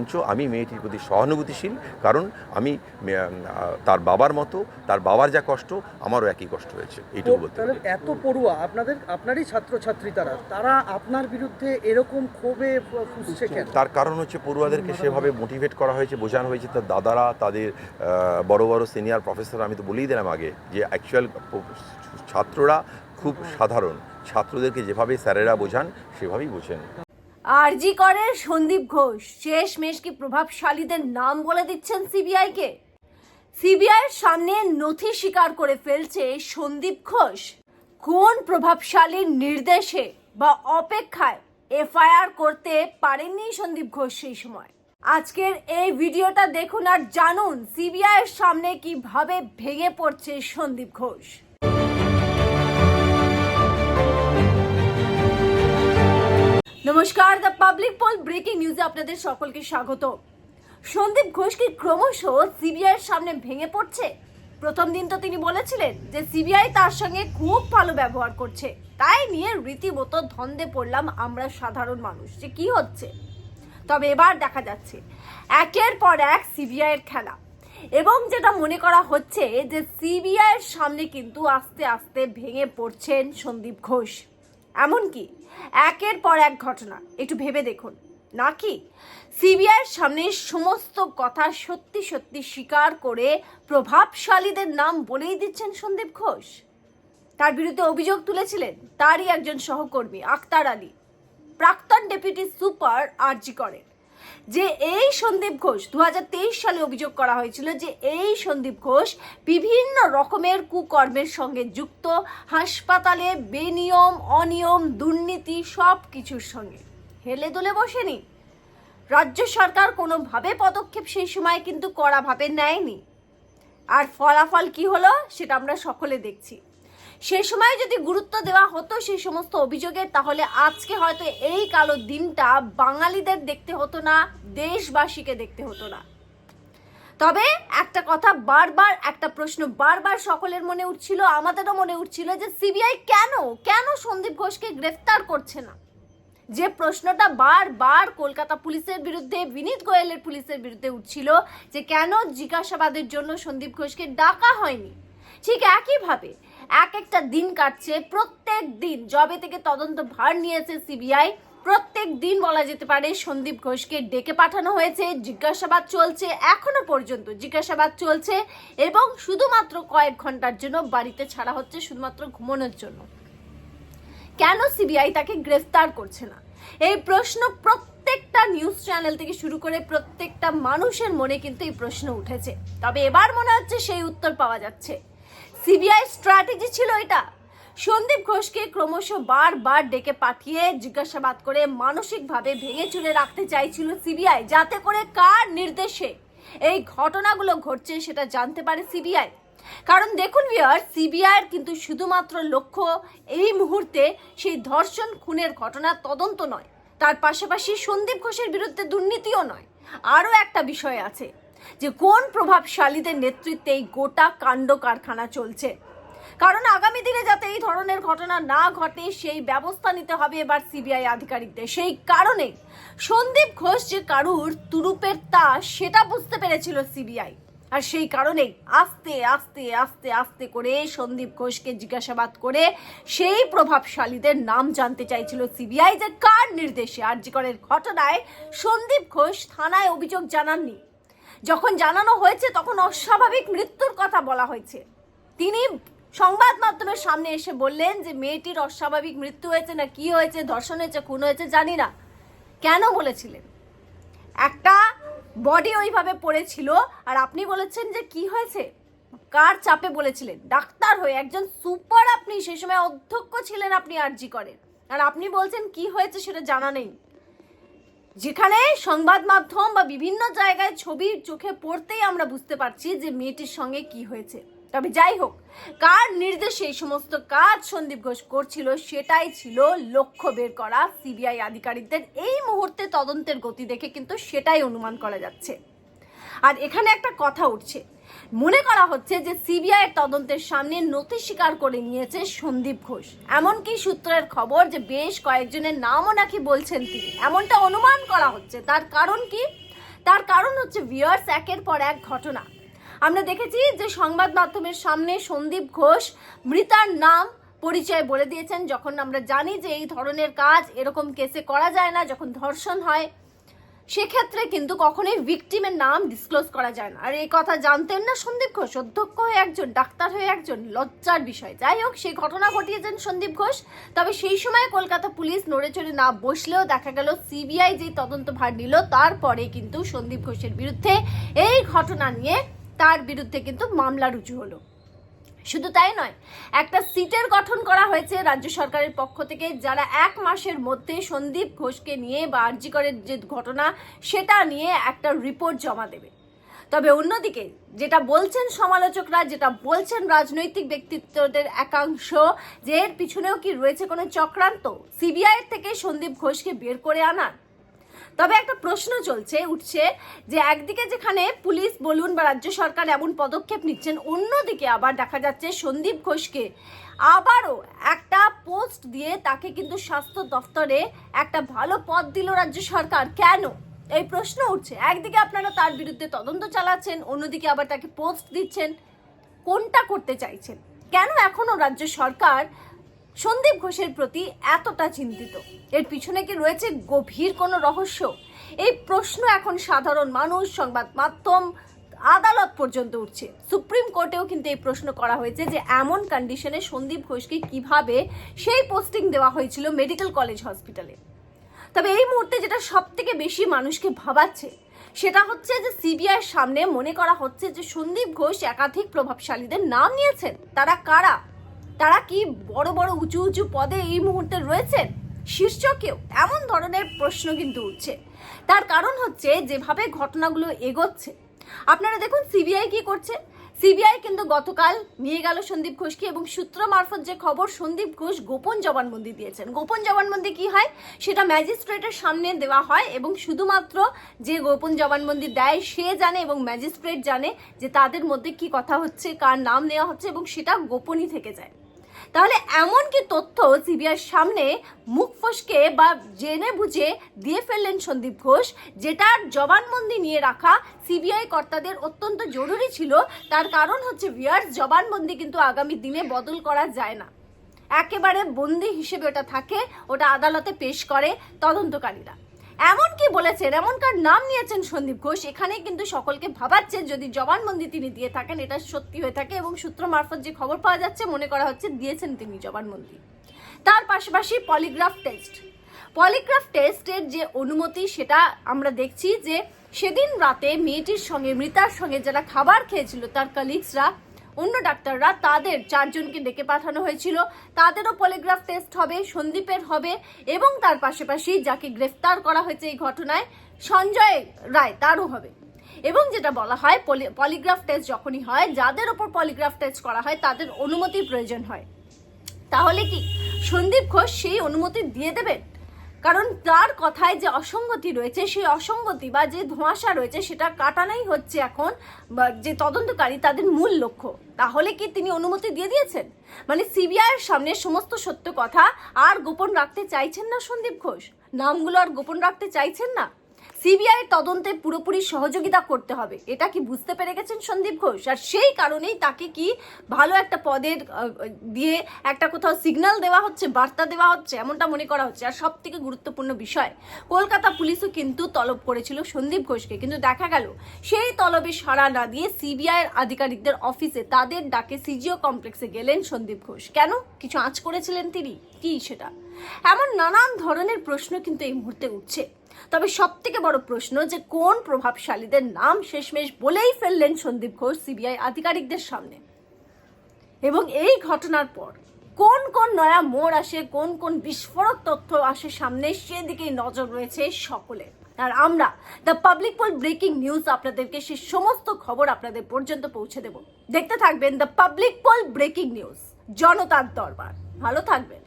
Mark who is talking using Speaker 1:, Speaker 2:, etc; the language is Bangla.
Speaker 1: বরঞ্চ আমি মেয়েটির প্রতি সহানুভূতিশীল কারণ আমি তার বাবার মতো তার বাবার যা কষ্ট আমারও একই কষ্ট হয়েছে এইটুকু বলতে পারি।
Speaker 2: এত পড়ুয়া আপনাদের আপনারই ছাত্রছাত্রী তারা তারা আপনার বিরুদ্ধে এরকম ক্ষোভে
Speaker 1: তার কারণ হচ্ছে পড়ুয়াদেরকে সেভাবে মোটিভেট করা হয়েছে বোঝানো হয়েছে তার দাদারা তাদের বড় বড় সিনিয়র প্রফেসর আমি তো বলেই দিলাম আগে যে অ্যাকচুয়াল ছাত্ররা খুব সাধারণ ছাত্রদেরকে যেভাবে স্যারেরা বোঝান সেভাবেই বোঝেন।
Speaker 3: আরজি করের সন্দীপ ঘোষ। শেষমেশ কি প্রভাবশালীদের নাম বলে দিচ্ছেন সিবিআই কে সিবিআই এর সামনে নথি স্বীকার করে ফেলছে সন্দীপ ঘোষ। কোন প্রভাবশালীর নির্দেশে বা অপেক্ষায় এফআইআর করতে পারেননি সন্দীপ ঘোষ সেই সময়? আজকের এই ভিডিওটা দেখুন আর জানুন সিবিআই এর সামনে কীভাবে ভেঙে পড়ছে সন্দীপ ঘোষ। নমস্কার দ্য পাবলিক পোল ব্রেকিং নিউজে আপনাদের সকলকে স্বাগত। সন্দীপ ঘোষ কি ক্রমশ সিবিআই এর সামনে ভেঙে পড়ছে। প্রথম দিন তো তিনি বলেছিলেন যে সিবিআই তার সঙ্গে খুব ভালো ব্যবহার করছে। তাই নিয়ে রীতিমতো ধন্দে পড়লাম আমরা সাধারণ মানুষ, যে কি হচ্ছে? তবে এবার দেখা যাচ্ছে, একের পর এক সিবিআই এর খেলা। এবং যেটা মনে করা হচ্ছে যে সিবিআই এর সামনে কিন্তু আস্তে আস্তে ভেঙে পড়ছেন সন্দীপ ঘোষ। এমনকি একের পর এক ঘটনা, একটু ভেবে দেখুন। নাকি? সিবিআইয়ের সামনে সমস্ত কথা সত্যি সত্যি স্বীকার করে প্রভাবশালীদের নাম বলেই দিচ্ছেন সন্দীপ ঘোষ। তার বিরুদ্ধে অভিযোগ তুলেছিলেন তারই একজন সহকর্মী, আক্তার আলী। প্রাক্তন ডেপুটি সুপার আরজি করেন। যে এই সন্দীপ ঘোষ দু হাজার তেইশ সালে অভিযোগ করা হয়েছিল যে এই সন্দীপ ঘোষ বিভিন্ন রকমের কুকর্মের সঙ্গে যুক্ত, হাসপাতালে বেনিয়ম, অনিয়ম, দুর্নীতি সব কিছুর সঙ্গে। হেলে দুলে বসেনি। রাজ্য সরকার কোনোভাবে পদক্ষেপ সেই সময় কিন্তু কড়াভাবে নেয়নি। আর ফলাফল কি হলো, সেটা আমরা সকলে দেখছি। সেই সময় যদি গুরুত্ব দেওয়া হতো সেই সমস্ত অভিযোগের তাহলে আজকে হয়তো এই কালো দিনটা বাঙালিদের দেখতে হতো না, দেশবাসীকে দেখতে হতো না। তবে একটা কথা বারবার, একটা প্রশ্ন বারবার সকলের মনে উঠছিল, আমাদেরও মনে উঠছিল যে সিবিআই কেন কেন সন্দীপ ঘোষকে গ্রেফতার করছে না? যে প্রশ্নটা বারবার কলকাতা পুলিশের বিরুদ্ধে, বিনীত গোয়েলের পুলিশের বিরুদ্ধে উঠছিল যে কেন জিজ্ঞাসাবাদের জন্য সন্দীপ ঘোষকে ডাকা হয়নি। ঠিক একইভাবে এক একটা দিন কাটছে, প্রত্যেক দিন জবে থেকে তদন্ত ভার নিয়েছে সিবিআই, প্রত্যেক দিন বলা যেতে পারে সন্দীপ ঘোষকে ডেকে পাঠানো হয়েছে, জিজ্ঞাসাবাদ চলছে এখনও পর্যন্ত জিজ্ঞাসাবাদ চলছে এবং শুধুমাত্র কয়েক ঘণ্টার জন্য বাড়িতে ছাড়া হচ্ছে শুধুমাত্র ঘুমানোর জন্য। কেন সিবিআই তাকে গ্রেফতার করছে না? এই প্রশ্ন প্রত্যেকটা নিউজ চ্যানেল থেকে শুরু করে প্রত্যেকটা মানুষের মনে কিন্তু এই প্রশ্ন উঠেছে। তবে এবার মনে হচ্ছে সেই উত্তর পাওয়া যাচ্ছে। সিবিআই স্ট্র্যাটেজি ছিল এটা। সন্দীপ ঘোষকে ক্রমশ বারবার ডেকে পাঠিয়ে জিজ্ঞাসাবাদ করে মানসিকভাবে ভেঙে চুরে রাখতে চাইছিল সিবিআই যাতে করে কার নির্দেশে এই ঘটনাগুলো ঘটছে সেটা জানতে পারে সিবিআই কারণ দেখুন ভিয়ার সিবিআইয়ের কিন্তু শুধুমাত্র লক্ষ্য এই মুহূর্তে সেই ধর্ষণ খুনের ঘটনার তদন্ত নয়। তার পাশাপাশি সন্দীপ ঘোষের বিরুদ্ধে দুর্নীতিও নয়। আরও একটা বিষয় আছে। যে কোন প্রভাবশালীদের নেতৃত্বে এই গোটা কাণ্ড কারখানা চলছে। কারণ আগামী দিনে যাতে এই ধরনের ঘটনা না ঘটে, সেই ব্যবস্থা নিতে হবে এবার সিবিআই আধিকারিকদের। সেই কারণে সন্দীপ ঘোষ যে কারুর তুরুপের তাস সেটা বুঝতে পেরেছিল সিবিআই। আর সেই কারণেই আস্তে আস্তে আস্তে আস্তে করে সন্দীপ ঘোষকে জিজ্ঞাসাবাদ করে সেই প্রভাবশালীদের নাম জানতে চাইছিল সিবিআই যে কার নির্দেশে আরজিকরের ঘটনায় সন্দীপ ঘোষ থানায় অভিযোগ জানাননি। যখন জানানো হয়েছে, তখন অস্বাভাবিক মৃত্যুর কথা বলা হয়েছে। তিনি সংবাদ মাধ্যমের সামনে এসে বললেন যে, মেয়েটির অস্বাভাবিক মৃত্যু হয়েছে না কি হয়েছে, ধর্ষণ হয়েছে, খুন হয়েছে, জানি না। কেন বলেছিলেন? একটা বডি ওইভাবে পড়েছিল, আর আপনি বলেছেন যে, কি হয়েছে? কার চাপে বলেছিলেন? ডাক্তার হয়ে একজন সুপার আপনি সেই সময় অধ্যক্ষ ছিলেন আপনি, আরজি করেন। আর আপনি বলছেন কি হয়েছে সেটা জানা নেই। যেখানে সংবাদ মাধ্যম বা বিভিন্ন জায়গায় ছবির চোখে পড়তেই আমরা বুঝতে পারছি যে মেয়েটির সঙ্গে কি হয়েছে। তবে যাই হোক, কার নির্দেশে এই সমস্ত কাজ সন্দীপ ঘোষ করছিল সেটাই ছিল লক্ষ্য বের করা সিবিআই আধিকারিকদের। এই মুহূর্তে তদন্তের গতি দেখে কিন্তু সেটাই অনুমান করা যাচ্ছে। আর এখানে একটা কথা উঠছে মনে করা হচ্ছে যে সিবিআই তদন্তের সামনে নথি স্বীকার করে নিয়েছে সন্দীপ ঘোষ। এমনকি সূত্রের খবর যে বেশ কয়েকজনের নামও নাকি বলছেন তিনি। এমনটা অনুমান করা হচ্ছে। তার কারণ কি? তার কারণ হচ্ছে ভিউয়ার্স, একের পর এক ঘটনা। আমরা দেখেছি যে সংবাদ মাধ্যমের সামনে সন্দীপ ঘোষ মৃতার নাম পরিচয় বলে দিয়েছেন। যখন আমরা জানি যে এই ধরনের কাজ এরকম কেসে করা যায় না, যখন ধর্ষণ হয় সেক্ষেত্রে কিন্তু কখনোই ভিকটিমের নাম ডিসক্লোজ করা যায় না। আর এই কথা জানতেন না সন্দীপ ঘোষ, অধ্যক্ষ হয়ে একজন, ডাক্তার হয়ে একজন, লজ্জার বিষয়। যাই হোক, সেই ঘটনা ঘটিয়েছেন সন্দীপ ঘোষ। তবে সেই সময় কলকাতা পুলিশ নড়ে চড়ে না বসলেও দেখা গেল সিবিআই যে তদন্ত ভার নিল, তারপরে কিন্তু সন্দীপ ঘোষের বিরুদ্ধে এই ঘটনা নিয়ে তার বিরুদ্ধে কিন্তু মামলা রুজু হলো। শুধু তাই নয়, একটা সিটের গঠন করা হয়েছে রাজ্য সরকারের পক্ষ থেকে, যারা এক মাসের মধ্যে সন্দীপ ঘোষকে নিয়ে বা আরজিকরের যে ঘটনা, সেটা নিয়ে একটা রিপোর্ট জমা দেবে। তবে অন্যদিকে, যেটা বলছেন সমালোচকরা, যেটা বলছেন রাজনৈতিক ব্যক্তিত্বদের একাংশ, যে এর পিছনেও কি রয়েছে কোনো চক্রান্ত? সিবিআই থেকে সন্দীপ ঘোষকে বের করে আনার তবে একটা প্রশ্ন চলছে, উঠছে যে একদিকে যেখানে পুলিশ, বলুন বা রাজ্য সরকার এমন পদক্ষেপ নিচ্ছেন, অন্যদিকে আবার দেখা যাচ্ছে সন্দীপ ঘোষকে আবারও একটা পোস্ট দিয়ে তাকে কিন্তু স্বাস্থ্য দফতরে একটা ভালো পদ দিল রাজ্য সরকার। কেন? এই প্রশ্ন উঠছে। একদিকে আপনারা তার বিরুদ্ধে তদন্ত চালাচ্ছেন, অন্যদিকে আবার তাকে পোস্ট দিচ্ছেন। কোনটা করতে চাইছেন? কেন এখনও রাজ্য সরকার সন্দীপ ঘোষের প্রতি এতটা চিন্তিত। এর পিছনে কি রয়েছে গভীর কোনো রহস্য? এই প্রশ্ন এখন সাধারণ মানুষ, সংবাদ মাধ্যম, আদালত পর্যন্ত উঠছে। সুপ্রিম কোর্টেও কিন্তু এই প্রশ্ন করা হয়েছে যে এমন কন্ডিশনে সন্দীপ ঘোষকে কীভাবে সেই পোস্টিং দেওয়া হয়েছিল মেডিকেল কলেজ হসপিটালে তবে এই মুহূর্তে যেটা সব থেকে বেশি মানুষকে ভাবাচ্ছে, সেটা হচ্ছে যে সিবিআইয়ের সামনে মনে করা হচ্ছে যে সন্দীপ ঘোষ একাধিক প্রভাবশালীদের নাম নিয়েছেন। তারা কারা? তারা কি বড় বড় উঁচু উঁচু পদে এই মুহূর্তে রয়েছেন শীর্ষ কেউ এমন ধরনের প্রশ্ন কিন্তু উঠছে। তার কারণ হচ্ছে যেভাবে ঘটনাগুলো এগোচ্ছে। আপনারা দেখুন, সিবিআই কি করছে? সিবিআই কিন্তু গতকাল নিয়ে গেল সন্দীপ ঘোষকে এবং সূত্র মারফত যে খবর সন্দীপ ঘোষ গোপন জবানবন্দি দিয়েছেন। গোপন জবানবন্দি কি হয়? সেটা ম্যাজিস্ট্রেটের সামনে দেওয়া হয় এবং শুধুমাত্র যে গোপন জবানবন্দি দেয়, সে জানে এবং ম্যাজিস্ট্রেট জানে যে তাদের মধ্যে কি কথা হচ্ছে, কার নাম নেওয়া হচ্ছে এবং সেটা গোপনই থেকে যায়। তাহলে এমন কি তথ্য সিবিআইয়ের সামনে মুখ ফসকে বা জেনে বুঝে দিয়ে ফেললেন সন্দীপ ঘোষ যেটার জবানবন্দি নিয়ে রাখা সিবিআই কর্তাদের অত্যন্ত জরুরি ছিল, তার কারণ হচ্ছে ভিয়ার্স জবানবন্দি কিন্তু আগামী দিনে বদল করা যায় না। একেবারে বন্দি হিসেবে ওটা থাকে, ওটা আদালতে পেশ করে তদন্তকারীরা। এমন কি বলেছেন, এমনকার নাম নিয়েছেন সন্দীপ ঘোষ। এখানে কিন্তু সকলকে ভাবাচ্ছেন যদি জবানবন্দি তিনি দিয়ে থাকেন, এটা সত্যি হয়ে থাকে এবং সূত্র মারফত যে খবর পাওয়া যাচ্ছে, মনে করা হচ্ছে দিয়েছেন তিনি জবানবন্দি। তার পাশাপাশি পলিগ্রাফ টেস্ট। পলিগ্রাফ টেস্টের যে অনুমতি, সেটা আমরা দেখছি যে সেদিন রাতে মেয়েটির সঙ্গে, মৃতার সঙ্গে যারা খাবার খেয়েছিল, তার কালিগসরা অন্য ডাক্তাররা তাদের চারজনকে ডেকে পাঠানো হয়েছিল। তাদেরও পলিগ্রাফ টেস্ট হবে, সন্দীপের হবে এবং তার পাশাপাশি যাকে গ্রেফতার করা হয়েছে এই ঘটনায় সঞ্জয় রায় তারও হবে। এবং যেটা বলা হয়, পলি- পলিগ্রাফ টেস্ট যখনই হয়, যাদের ওপর পলিগ্রাফ টেস্ট করা হয়, তাদের অনুমতির প্রয়োজন হয়। তাহলে কি সন্দীপ ঘোষ সেই অনুমতি দিয়ে দেবেন? কারণ তার কথায় যে অসঙ্গতি রয়েছে, সেই অসঙ্গতি বা যে ধোঁয়াশা রয়েছে, সেটা কাটানোই হচ্ছে এখন যে তদন্তকারী তাদের মূল লক্ষ্য। তাহলে কি তিনি অনুমতি দিয়ে দিয়েছেন? মানে সিবিআইয়ের সামনে সমস্ত সত্য কথা আর গোপন রাখতে চাইছেন না সন্দীপ ঘোষ? নামগুলো আর গোপন রাখতে চাইছেন না? সিবিআই তদন্তে পুরোপুরি সহযোগিতা করতে হবে। এটা কি বুঝতে পেরে গেছেন সন্দীপ ঘোষ? আর সেই কারণেই তাকে কি ভালো একটা পদের দিয়ে একটা কোথাও সিগন্যাল দেওয়া হচ্ছে, বার্তা দেওয়া হচ্ছে, এমনটা মনে করা হচ্ছে। আর সব থেকে গুরুত্বপূর্ণ বিষয়, কলকাতা পুলিশও কিন্তু তলব করেছিল সন্দীপ ঘোষকে। কিন্তু দেখা গেল, সেই তলবে সাড়া না দিয়ে সিবিআইয়ের আধিকারিকদের অফিসে তাদের ডাকে সিজিও কমপ্লেক্সে গেলেন সন্দীপ ঘোষ। কেন? কিছু আঁচ করেছিলেন তিনি? কি সেটা? এমন নানান ধরনের প্রশ্ন কিন্তু এই মুহূর্তে উঠছে। তবে সব থেকে বড় প্রশ্ন যে কোন প্রভাবশালীদের নাম শেষমেশ বলেই ফেললেন সন্দীপ ঘোষ সিবিআই আধিকারিকদের সামনে। এবং এই ঘটনার পর কোন কোন নয়া মোড় আসে, কোন কোন বিস্ফোরক তথ্য আসে সামনে সেদিকেই নজর রয়েছে সকলের আর আমরা the public poll breaking news আপনাদেরকে সে সমস্ত খবর আপনাদের পর্যন্ত পৌঁছে দেব। দেখতে থাকবেন the public poll breaking news, জনতার দরবার। ভালো থাকবেন।